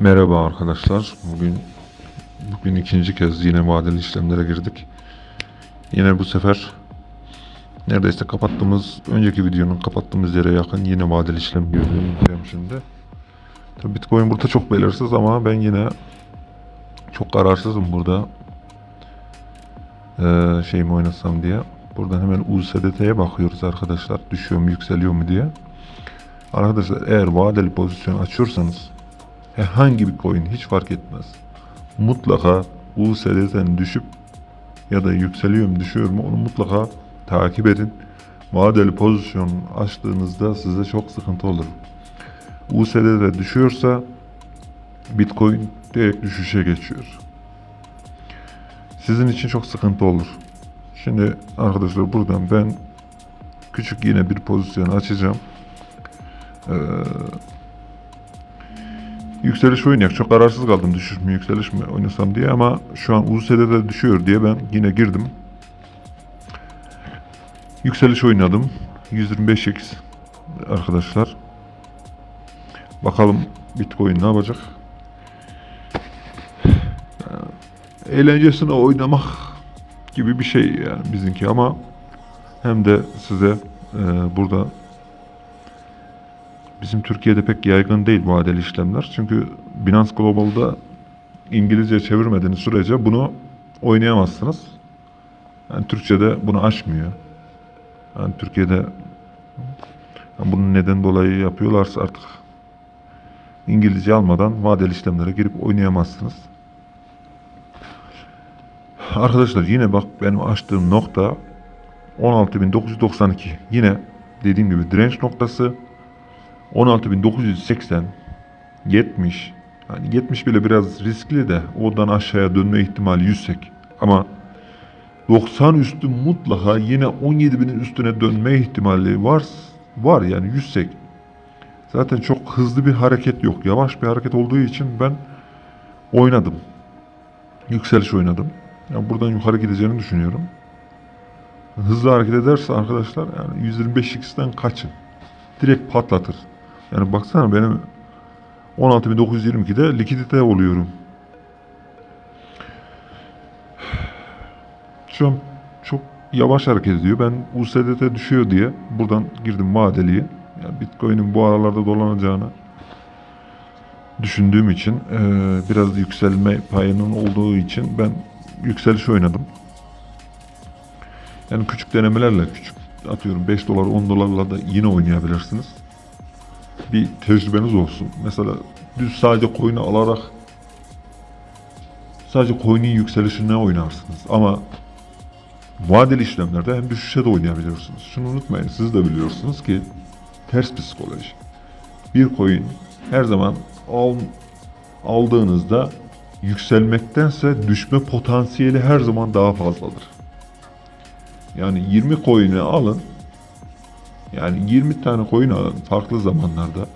Merhaba arkadaşlar. Bugün bugün ikinci kez yine vadeli işlemlere girdik. Yine bu sefer neredeyse kapattığımız önceki videonun kapattığımız yere yakın yine vadeli işlem görüyorum şimdi. Tabii Bitcoin burada çok belirsiz ama ben yine çok kararsızım burada. Ee, şey mi oynasam diye. Buradan hemen USDT'ye bakıyoruz arkadaşlar. Düşüyor mu yükseliyor mu diye. Arkadaşlar eğer vadeli pozisyon açıyorsanız herhangi bir coin hiç fark etmez. Mutlaka USDT'nin düşüp ya da yükseliyor mu düşüyor mu onu mutlaka takip edin. Vadeli pozisyon açtığınızda size çok sıkıntı olur. USDT düşüyorsa Bitcoin direkt düşüşe geçiyor. Sizin için çok sıkıntı olur. Şimdi arkadaşlar buradan ben küçük yine bir pozisyon açacağım. Ee, yükseliş oynayak. Çok kararsız kaldım düşüş mü yükseliş mi oynasam diye ama şu an USD'de düşüyor diye ben yine girdim. Yükseliş oynadım. 125x arkadaşlar. Bakalım Bitcoin ne yapacak? Eğlencesine oynamak gibi bir şey yani bizimki ama hem de size e, burada bizim Türkiye'de pek yaygın değil vadeli işlemler. Çünkü Binance Global'da İngilizce çevirmediğiniz sürece bunu oynayamazsınız. Yani Türkçe'de bunu aşmıyor. Yani Türkiye'de yani bunun neden dolayı yapıyorlarsa artık İngilizce almadan vadeli işlemlere girip oynayamazsınız. Arkadaşlar yine bak benim açtığım nokta 16.992. Yine dediğim gibi direnç noktası 16.980 70 yani 70 bile biraz riskli de oradan aşağıya dönme ihtimali yüksek. Ama 90 üstü mutlaka yine 17.000'in üstüne dönme ihtimali var var yani yüksek. Zaten çok hızlı bir hareket yok. Yavaş bir hareket olduğu için ben oynadım. Yükseliş oynadım. Yani buradan yukarı gideceğini düşünüyorum. Hızlı hareket ederse arkadaşlar yani 125x'ten kaçın. Direkt patlatır. Yani baksana benim 16.922'de likidite oluyorum. Şu an çok yavaş hareket ediyor. Ben USDT düşüyor diye buradan girdim vadeliye. Yani Bitcoin'in bu aralarda dolanacağını düşündüğüm için eee, biraz yükselme payının olduğu için ben yükseliş oynadım. Yani küçük denemelerle küçük atıyorum 5 dolar 10 dolarla da yine oynayabilirsiniz. Bir tecrübeniz olsun. Mesela düz sadece coin'i alarak sadece coin'in yükselişine oynarsınız. Ama vadeli işlemlerde hem düşüşe de oynayabilirsiniz. Şunu unutmayın siz de biliyorsunuz ki ters psikoloji. Bir coin her zaman al, aldığınızda yükselmektense düşme potansiyeli her zaman daha fazladır. Yani 20 coin'i alın. Yani 20 tane coin alın farklı zamanlarda.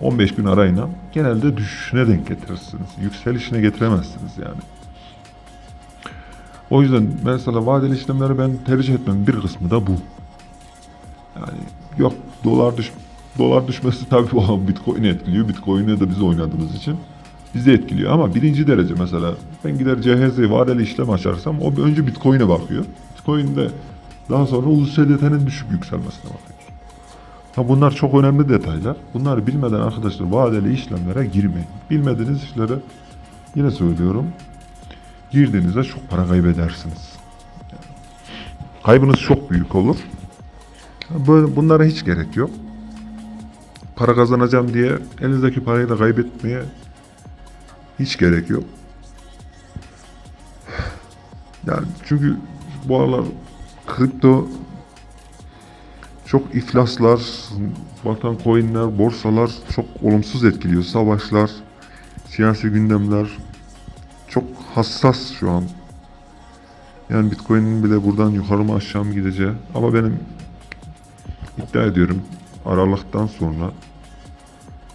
15 gün arayla genelde düşüşüne denk getirirsiniz. Yükselişine getiremezsiniz yani. O yüzden mesela vadeli işlemleri ben tercih etmem bir kısmı da bu. Yani yok dolar düş dolar düşmesi tabii o Bitcoin'i etkiliyor. Bitcoin'e de biz oynadığımız için bizi etkiliyor ama birinci derece mesela ben gider CHZ vadeli işlem açarsam o önce Bitcoin'e bakıyor. Bitcoin'de daha sonra USDT'nin düşüp yükselmesine bakıyor. Ha bunlar çok önemli detaylar. Bunları bilmeden arkadaşlar vadeli işlemlere girmeyin. Bilmediğiniz işlere yine söylüyorum girdiğinizde çok para kaybedersiniz. Kaybınız çok büyük olur. Bunlara hiç gerek yok. Para kazanacağım diye elinizdeki parayı da kaybetmeye hiç gerek yok. Yani çünkü bu aralar kripto çok iflaslar, batan coinler, borsalar çok olumsuz etkiliyor. Savaşlar, siyasi gündemler çok hassas şu an. Yani Bitcoin'in bile buradan yukarı mı aşağı mı gideceği. Ama benim iddia ediyorum Aralık'tan sonra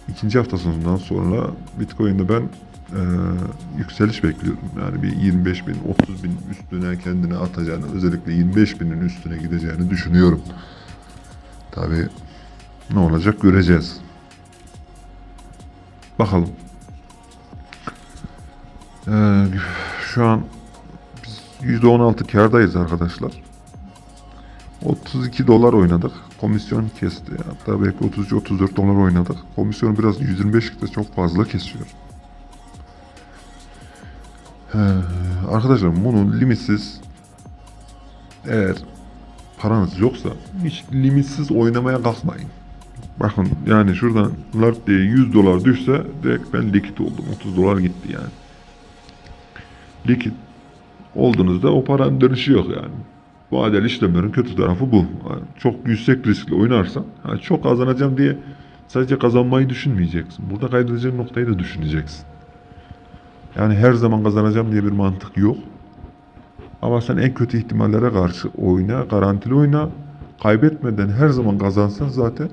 ikinci haftasından sonra Bitcoin'de ben eee, yükseliş bekliyorum. Yani bir 25 bin, 30 bin üstüne kendini atacağını, özellikle 25 binin üstüne gideceğini düşünüyorum. Tabi ne olacak göreceğiz. Bakalım. Ee, şu an biz %16 kârdayız arkadaşlar. 32 dolar oynadık. Komisyon kesti. Hatta belki 33-34 dolar oynadık. Komisyon biraz 125 de çok fazla kesiyor. Ee, arkadaşlar bunu limitsiz eğer paranız yoksa hiç limitsiz oynamaya kalkmayın. Bakın yani şuradan lart diye 100 dolar düşse direkt ben likit oldum. 30 dolar gitti yani. Likit olduğunuzda o paranın dönüşü yok yani. Vadeli işlemlerin kötü tarafı bu. Yani çok yüksek riskli oynarsan ha, çok kazanacağım diye sadece kazanmayı düşünmeyeceksin. Burada kaybedeceğin noktayı da düşüneceksin. Yani her zaman kazanacağım diye bir mantık yok. Ama sen en kötü ihtimallere karşı oyna, garantili oyna. Kaybetmeden her zaman kazansan zaten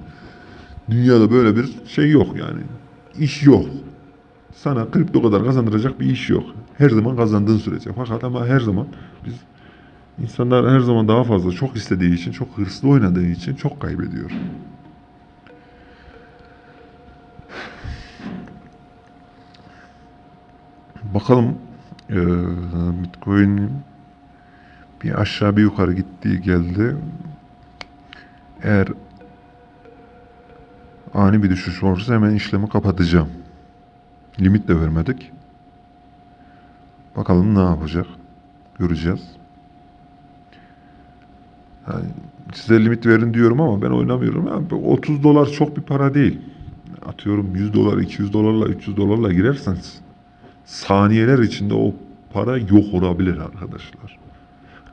dünyada böyle bir şey yok yani. İş yok. Sana kripto kadar kazandıracak bir iş yok. Her zaman kazandığın sürece. Fakat ama her zaman biz insanlar her zaman daha fazla çok istediği için, çok hırslı oynadığı için çok kaybediyor. Bakalım eee Bitcoin bir aşağı bir yukarı gittiği geldi. Eğer ani bir düşüş olursa hemen işlemi kapatacağım. Limit de vermedik. Bakalım ne yapacak. Göreceğiz. Yani size limit verin diyorum ama ben oynamıyorum. Yani 30 dolar çok bir para değil. Atıyorum 100 dolar, 200 dolarla, 300 dolarla girerseniz saniyeler içinde o para yok olabilir arkadaşlar.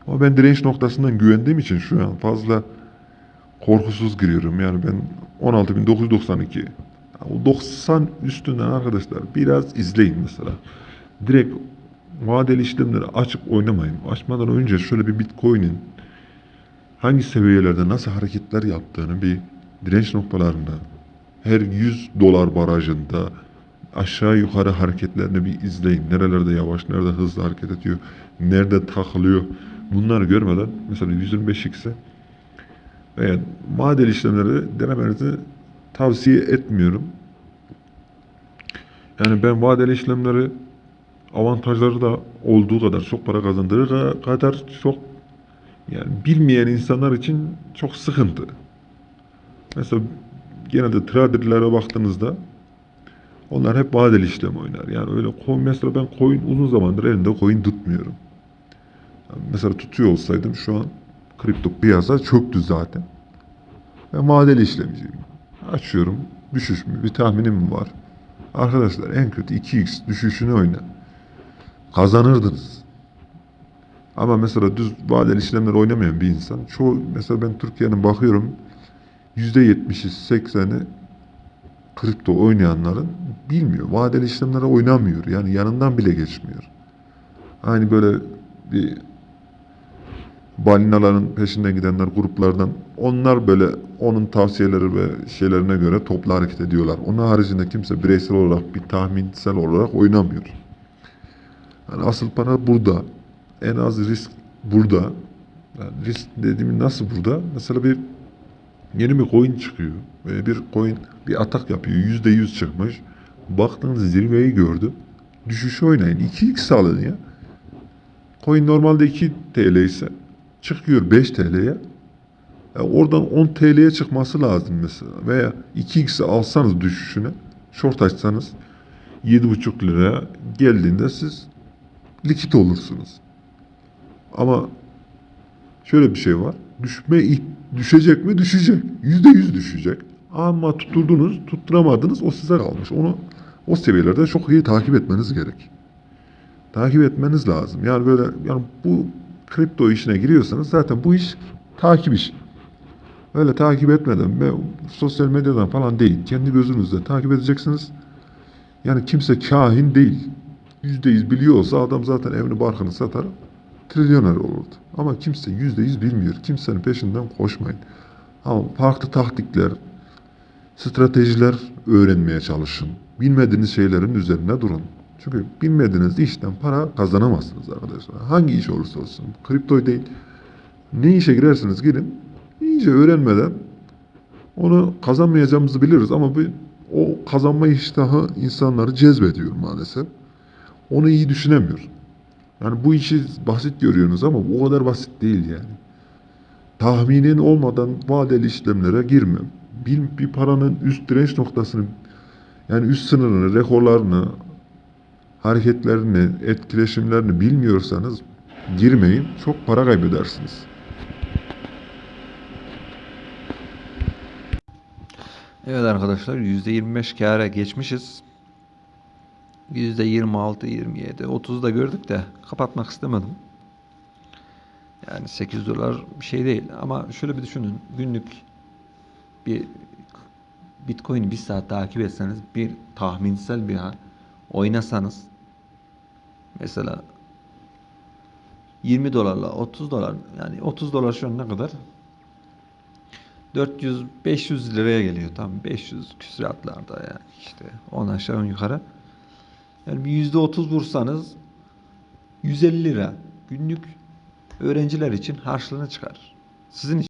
Ama ben direnç noktasından güvendiğim için şu an fazla korkusuz giriyorum. Yani ben 16.992 o 90 üstünden arkadaşlar biraz izleyin mesela. Direkt vadeli işlemleri açıp oynamayın. Açmadan önce şöyle bir Bitcoin'in hangi seviyelerde nasıl hareketler yaptığını bir direnç noktalarında her 100 dolar barajında aşağı yukarı hareketlerini bir izleyin. Nerelerde yavaş, nerede hızlı hareket ediyor, nerede takılıyor. Bunları görmeden mesela 125 x'e veya vadeli işlemleri denemenizi tavsiye etmiyorum. Yani ben vadeli işlemleri avantajları da olduğu kadar çok para kazandırır kadar çok yani bilmeyen insanlar için çok sıkıntı. Mesela genelde traderlere baktığınızda onlar hep vadeli işlem oynar. Yani öyle coin mesela ben coin uzun zamandır elimde coin tutmuyorum. Yani mesela tutuyor olsaydım şu an kripto piyasa çöktü zaten. Ben vadeli işlemciyim. Açıyorum. Düşüş mü? Bir tahminim mi var? Arkadaşlar en kötü 2x düşüşünü oyna. Kazanırdınız. Ama mesela düz vadeli işlemler oynamayan bir insan. Çoğu mesela ben Türkiye'nin bakıyorum %70'i 80'i kripto oynayanların bilmiyor. Vadeli işlemlere oynamıyor. Yani yanından bile geçmiyor. Aynı böyle bir balinaların peşinden gidenler gruplardan onlar böyle onun tavsiyeleri ve şeylerine göre toplu hareket ediyorlar. Onun haricinde kimse bireysel olarak bir tahminsel olarak oynamıyor. Yani asıl para burada. En az risk burada. Yani risk dediğim nasıl burada? Mesela bir yeni bir coin çıkıyor. Ve bir coin bir atak yapıyor. Yüzde yüz çıkmış. Baktığınız zirveyi gördü. Düşüşü oynayın. 2x alın ya. Coin normalde 2 TL ise çıkıyor 5 TL'ye. Yani oradan 10 TL'ye çıkması lazım mesela. Veya 2x'i alsanız düşüşüne, short açsanız 7,5 liraya geldiğinde siz likit olursunuz. Ama şöyle bir şey var. Düşme düşecek mi? Düşecek. Yüzde yüz düşecek. Ama tutturdunuz, tutturamadınız o size kalmış. Onu o seviyelerde çok iyi takip etmeniz gerek. Takip etmeniz lazım. Yani böyle yani bu kripto işine giriyorsanız zaten bu iş takip işi. Öyle takip etmeden ve sosyal medyadan falan değil. Kendi gözünüzle takip edeceksiniz. Yani kimse kahin değil. Yüzde yüz biliyorsa adam zaten evini barkını satar. Trilyoner olurdu. Ama kimse yüzde yüz bilmiyor. Kimsenin peşinden koşmayın. Ama farklı taktikler, stratejiler öğrenmeye çalışın. Bilmediğiniz şeylerin üzerine durun. Çünkü bilmediğiniz işten para kazanamazsınız arkadaşlar. Hangi iş olursa olsun. Kripto değil. Ne işe girerseniz girin. İyice öğrenmeden onu kazanmayacağımızı biliriz ama bu, o kazanma iştahı insanları cezbediyor maalesef. onu iyi düşünemiyor. Yani bu işi basit görüyorsunuz ama o kadar basit değil yani. Tahminin olmadan vadeli işlemlere girme. Bir, bir paranın üst direnç noktasını yani üst sınırını, rekorlarını, hareketlerini, etkileşimlerini bilmiyorsanız girmeyin. Çok para kaybedersiniz. Evet arkadaşlar %25 kâra geçmişiz. %26, 27, 30 da gördük de kapatmak istemedim. Yani 8 dolar bir şey değil ama şöyle bir düşünün. Günlük bir Bitcoin'i bir saat takip etseniz bir tahminsel bir ha- oynasanız mesela 20 dolarla 30 dolar yani 30 dolar şu an ne kadar? 400 500 liraya geliyor tam 500 küsuratlarda yani işte on aşağı on yukarı. Yani bir yüzde otuz vursanız 150 lira günlük öğrenciler için harçlığını çıkarır. Sizin için